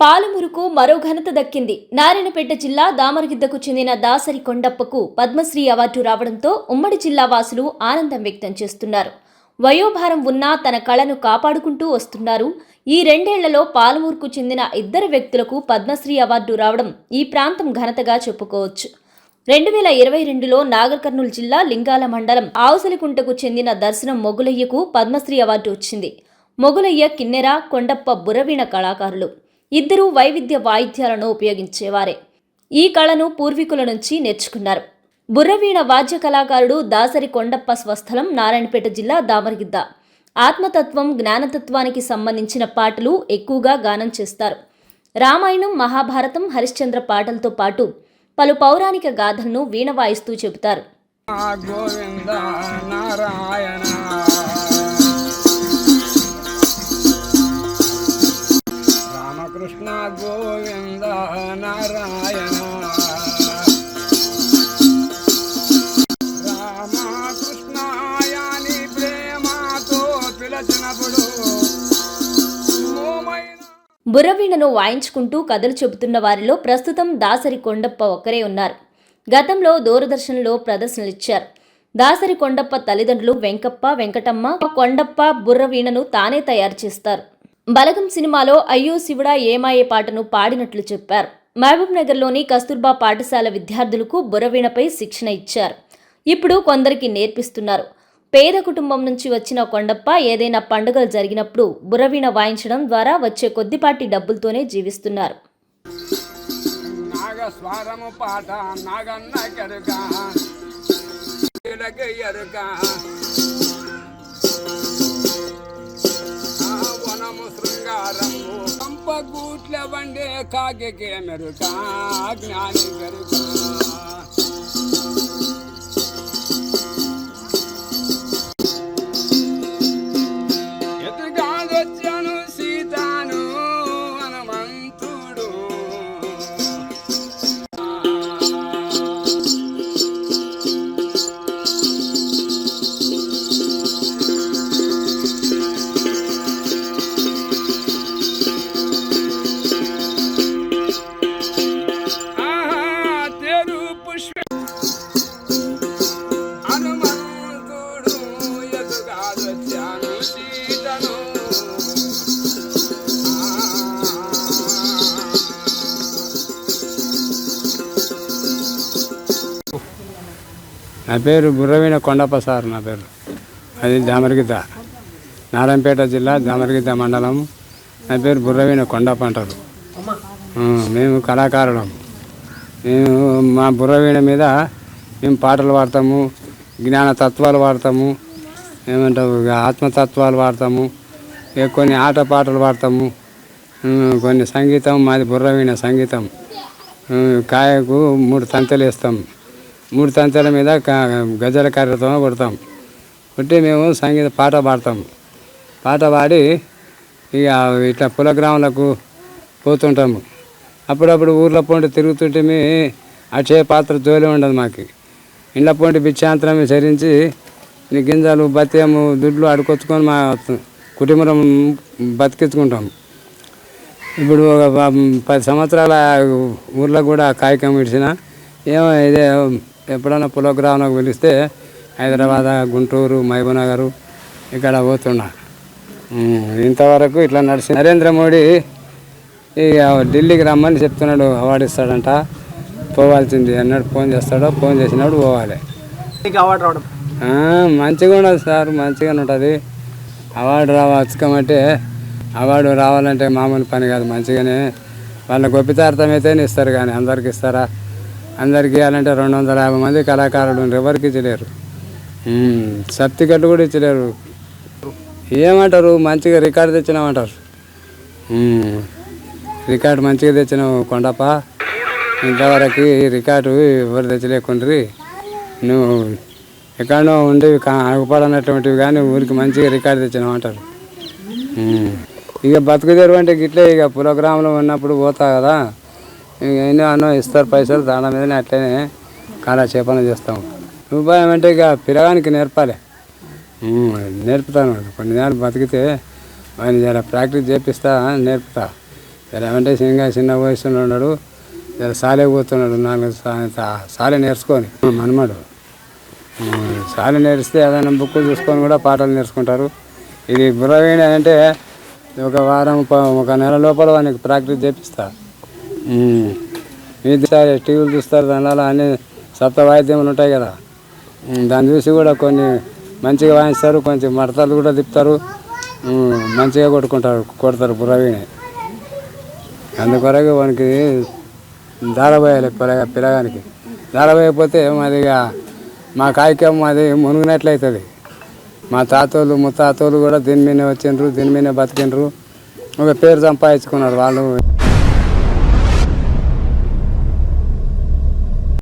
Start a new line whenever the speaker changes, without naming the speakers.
పాలమురుకు మరో ఘనత దక్కింది. నారాయణపేట జిల్లా దామరగిద్దకు చెందిన దాసరి కొండప్పకు పద్మశ్రీ అవార్డు రావడంతో ఉమ్మడి జిల్లా వాసులు ఆనందం వ్యక్తం చేస్తున్నారు. వయోభారం ఉన్నా తన కళను కాపాడుకుంటూ వస్తున్నారు. ఈ రెండేళ్ళలో పాలమూరుకు చెందిన ఇద్దరు వ్యక్తులకు పద్మశ్రీ అవార్డు రావడం ఈ ప్రాంతం ఘనతగా చెప్పుకోవచ్చు. రెండు వేల ఇరవై రెండులో నాగర్ కర్నూలు జిల్లా లింగాల మండలం ఆవుసలికుంటకు చెందిన దర్శనం మొగులయ్యకు పద్మశ్రీ అవార్డు వచ్చింది. మొగులయ్య కిన్నెర కొండప్ప బురవీణ కళాకారులు. ఇద్దరూ వైవిధ్య వాయిద్యాలను ఉపయోగించేవారే. ఈ కళను పూర్వీకుల నుంచి నేర్చుకున్నారు. బుర్రవీణ వాద్య కళాకారుడు దాసరి కొండప్ప స్వస్థలం నారాయణపేట జిల్లా దామరగిద్ద. ఆత్మతత్వం జ్ఞానతత్వానికి సంబంధించిన పాటలు ఎక్కువగా గానం చేస్తారు. రామాయణం మహాభారతం హరిశ్చంద్ర పాటలతో పాటు పలు పౌరాణిక గాథలను వీణ వాయిస్తూ చెబుతారు.
గోవింద నారాయణ. కృష్ణ గోవింద నారాయణ. రామకృష్ణాయాని ప్రేమతో పిలచినప్పుడు
బుర్రవీణను వాయించుకుంటూ కథలు చెబుతున్న వారిలో ప్రస్తుతం దాసరి కొండప్ప ఒక్కరే ఉన్నారు. గతంలో దూరదర్శన్లో ప్రదర్శనలిచ్చారు. దాసరి కొండప్ప తల్లిదండ్రులు వెంకప్ప వెంకటమ్మ కొండప్ప బుర్రవీణను తానే తయారు చేస్తారు. బలగం సినిమాలో అయ్యో శివుడా ఏమాయే పాటను పాడినట్లు చెప్పారు. మహబూబ్ నగర్లోని కస్తూర్బా పాఠశాల విద్యార్థులకు బుర్రవీణపై శిక్షణ ఇచ్చారు. ఇప్పుడు కొందరికి నేర్పిస్తున్నారు. పేద కుటుంబం నుంచి వచ్చిన కొండప్ప ఏదైనా పండుగలు జరిగినప్పుడు బుర్రవీణ వాయించడం ద్వారా వచ్చే కొద్దిపాటి డబ్బులతోనే జీవిస్తున్నారు.
పాట నాగన్న గూట్ల వండే కాగే మెరుగా జ్ఞాని గరుక నా పేరు బుర్రవీణ కొండప్ప సార్ నా పేరు. అది జామరగిద్ద. నారాయణపేట జిల్లా జామరగిద్ద మండలం. నా పేరు బుర్రవీణ కొండప్ప అంటారు. మేము కళాకారులం. మేము మా బుర్రవీణ మీద మేము పాటలు పాడతాము జ్ఞాన తత్వాలు పాడతాము ఏమంటావు ఆత్మతత్వాలు పాడతాము కొన్ని ఆట పాటలు పాడతాము కొన్ని సంగీతం మాది బుర్రవీణ సంగీతం. కాయకు మూడు తంతలు ఇస్తాము మూడు తంతెల మీద గజల కర్రతో కొడతాం. కొట్టి మేము సంగీత పాట పాడతాం. పాట పాడి ఇక ఇట్లా కులగ్రామాలకు పోతుంటాము. అప్పుడప్పుడు ఊర్లో పోండి తిరుగుతుంటే అక్షయ పాత్ర జోలి ఉండదు మాకు. ఇండ్ల పోండి బిచ్చాంతరం చరించి నీ గింజలు బత్యము దుడ్లు అడుకొచ్చుకొని మా కుటుంబం బతికించుకుంటాం. ఇప్పుడు ఒక పది సంవత్సరాల ఊర్లో కూడా కాయకం ఇడిచిన ఏమో ఇదే ఎప్పుడైనా పులోగ్రామంలోకి పిలిస్తే హైదరాబాద్ గుంటూరు మహబూబ్నగర్ ఇక్కడ పోతున్నా. ఇంతవరకు ఇట్లా నడిచి నరేంద్ర మోడీ ఇక ఢిల్లీకి రమ్మని చెప్తున్నాడు అవార్డు ఇస్తాడంట. పోవాల్సింది అన్నాడు ఫోన్ చేస్తాడో ఫోన్ చేసినప్పుడు పోవాలి. మంచిగా ఉండదు సార్ మంచిగానే ఉంటుంది. అవార్డు రావచ్చుకమంటే అవార్డు రావాలంటే మామూలు పని కాదు మంచిగానే. వాళ్ళ గొప్పితార్థమైతేనే ఇస్తారు కానీ అందరికి ఇస్తారా? అందరికి ఇవ్వాలంటే రెండు వందల యాభై మంది కళాకారులు ఎవరికి ఇచ్చలేరు. ఉమ్, సర్టిఫికెట్ కూడా ఇచ్చలేరు. ఏమంటారు? మంచిగా రికార్డు తెచ్చినామంటారు. రికార్డు మంచిగా తెచ్చినావు కొండప్ప. ఇంతవరకు రికార్డు ఎవరు తెచ్చలేకుండ్రి. నువ్వు ఎక్కడో ఉండేవి ఆగుపడనటువంటివి కానీ ఊరికి మంచిగా రికార్డు తెచ్చినావు అంటారు ఇక బతుకు అంటే గిట్లే ఇక. పులగ్రామంలో ఉన్నప్పుడు పోతా కదా. ఇంక ఎన్నో అన్నం ఇస్తారు పైసలు దాని మీదనే అట్లనే కాలక్షేపణ చేస్తాం. ఉపాయం అంటే ఇక పిల్లగానికి నేర్పాలి. నేర్పుతాను. కొన్ని నెలలు బతికితే వాడిని జర ప్రాక్టీస్ చేపిస్తా నేర్పుతా. ఏమంటే ఇంకా చిన్న వయసులో ఉన్నాడు జర సాలే పోతున్నాడు నాలుగు సాలే నేర్చుకొని. మనమాడు సాలే నేర్స్తే ఏదైనా బుక్ చూసుకొని కూడా పాటలు నేర్చుకుంటారు. ఇది బుర్రవీణ అంటే ఒక వారం ఒక నెల లోపల వానికి ప్రాక్టీస్ చేపిస్తా. ఇది సరే టీవీలు చూస్తారు దానివల్ల అన్ని సప్త వాయిద్యములు ఉంటాయి కదా. దాన్ని చూసి కూడా కొన్ని మంచిగా వాయిస్తారు కొంచెం మడతలు కూడా తిప్పుతారు. మంచిగా కొట్టుకుంటారు కొడతారు బుర్రవిని అందుకొరకు వానికి దారబోయాలి పిల్లగా పిల్లగానికి. దారబోయకపోతే మాది మా కాయకం మాది మునిగినట్లయితుంది. మా తాతోళ్ళు ముత్తాతోళ్ళు కూడా దీని మీదనే వచ్చిండ్రు దీని మీదనే బతికిండ్రు. ఒక పేరు సంపాదించుకున్నారు వాళ్ళు.